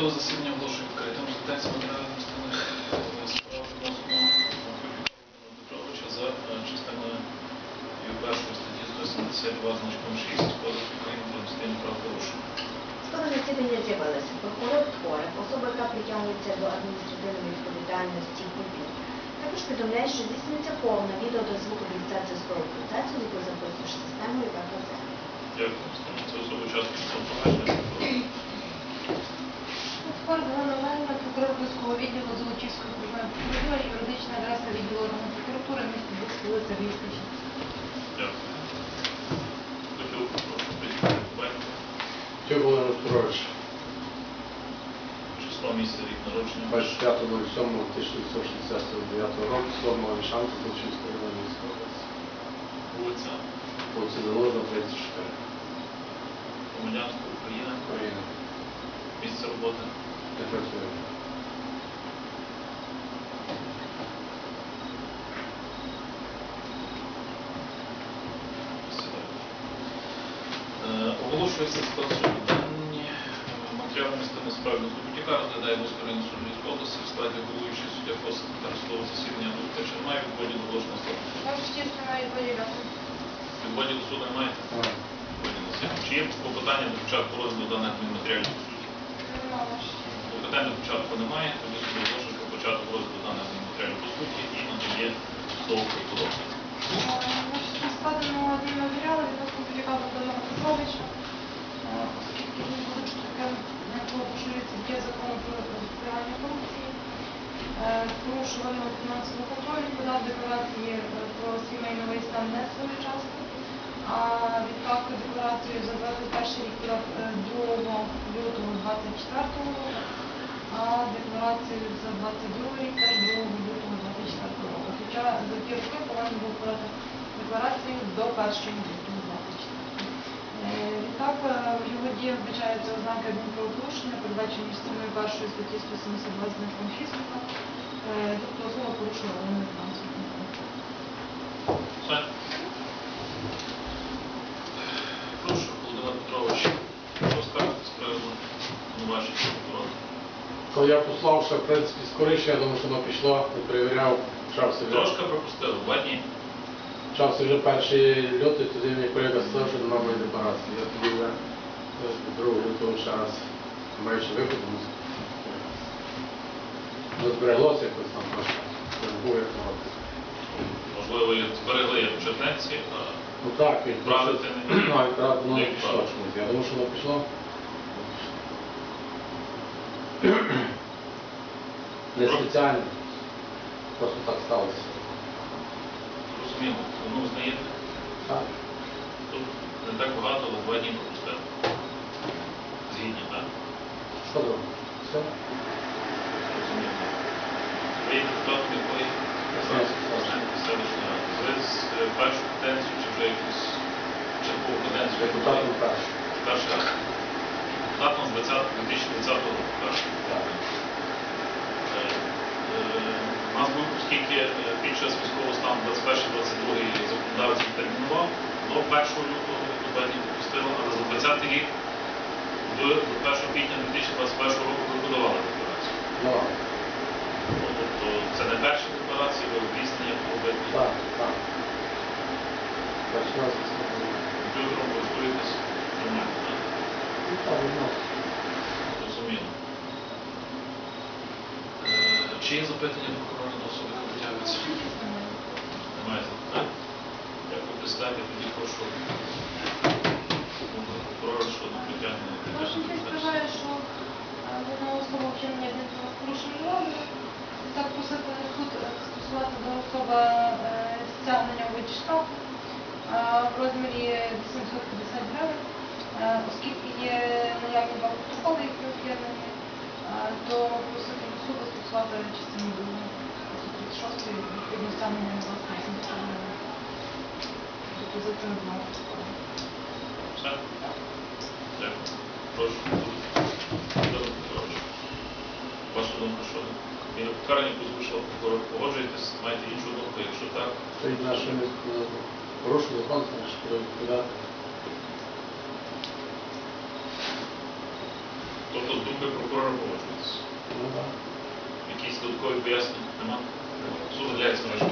Судове засідання оголошую відкритим звертається матеріалів інвестиційних справ відносно Петровича за частиною першої статті 172 значком 6 Кодексу України про адміністративні правопорушення. Скоро засідання з'явилося. Прокурор Творик, особа, яка притягується до адміністративної відповідальності КУПІ. Також повідомляє, що здійснюється повна відео та звукофіксація скорого процесу, яку записуєш системою ККЗ. Дякую. Це особа часто провадження. Тепер Галина Олегівна, прокурор Близького відділу Золочівської окружної прокуратури, юридична адреса відділу органу прокуратури, місто Бус, вулиця Львівська. Дякую. Хотів, батько. Тюк Володимир Петрович, Число місця рік народження. 25.07.1969 року, Словно Вішанка, Злочинської районної міської області. Вулиця Вулиця Залужна, 34. Громадянська Україна. Україна. Місце роботи. Не працює. Оголошується ситуацію дані матеріалами статті справи до Субутіка розглядає Московський суд Львівської області в складі головуючий суддя Косик та засідання до чи немає відводі до ложного складу. Ваш честь має. Відводі до суду немає? Відводі до суду. Чи є клопотання до початку розгляду даних адмінматеріалів по суті? Нема ваш. Клопотань до початку немає, тоді суд оголошує про початок розгляду даних адмінматеріалів по суті і надає слово прокурору. Складено один матеріал відносно Будяка Богдана Петровича, Е, оскільки він буде таке поширюється дія закону про запобігання корупції, Е, порушив вимоги фінансового контролю, подав декларації е, про свій майновий стан не своєчасно, а відправку декларацію за 21 рік подав е, 2 лютого 24 року, а декларацію за 22 рік теж 2 лютого 24 року. Хоча за ті роки повинен був подати декларацію до 1 лютого 24 Е, Відтак е, в його діях вбачаються ознаки адмінправопорушення, передбачені частиною першої статті 172 знаком 6 е, тобто особа порушила вимоги фінансового Прошу, Володимир Петрович, скажете з приводу обвинувачення Коли я послав, ще, в принципі, скоріше, я думаю, що воно пішло, не перевіряв, почався вже. Трошки пропустили, два дні. Почався вже перший лютий, тоді мені колега сказав, що нема моєї декларації. Я тоді вже е, 2 лютого ще раз, маючи виход, ну, збереглося якось там трошки. Був як мав. Можливо, і зберегли як в чернеці, а Ну так, він Відправити не- Ну, відправити воно не пішло чомусь. Я думав, що воно пішло. Не спеціально. Просто так сталося. зрозуміло, воно знаєте, Так. тут не так багато, але два дні пропустили. Згідні, так? Що робимо? Все? Зрозуміло. Ви є депутатом якої? Красненської селищної. Ради. Ви з е, першу каденцію чи вже якусь чергову каденцію? Депутатом перший. Перший раз. Депутатом з 2020 року перший. Так. Е, е, У нас був, оскільки е, під час військового стану 21-22 законодавець відтермінував, до 1 лютого ви не але за 20 рік до 1 квітня 2021 року ви декларацію. Ну, Тобто це не перша декларація, ви обізнання робити. так, так. Перший раз я сказав. Комп'ютером користуєтесь нормально, так? Ну, так, ну. Зрозуміло. Е, Чи є запитання прокурора до особи, притягується? Немає? Дякую, представте, тоді прошу прокурора щодо притягнення. Честь вважає, що е, вона особа вчинення влади, і так просити суд е, застосувати до особи е, стягнення е, в розмірі 850 гривень, Е, оскільки є наявні два які об'єднані, е, то просити частину другу 36 відповідно стягнення на власне 80 гривень. За цим двома протоколами. Все? Дякую. Прошу. Ваша думка щодо? Міра покарання, яку звучила прокурор, погоджуєтесь, маєте іншу думку, якщо так, Стоїть наше порушення закон, значить, треба. Тобто з думки прокурора погоджується. Ну, так. Якісь додаткові пояснення? Нема? Суд для експертів.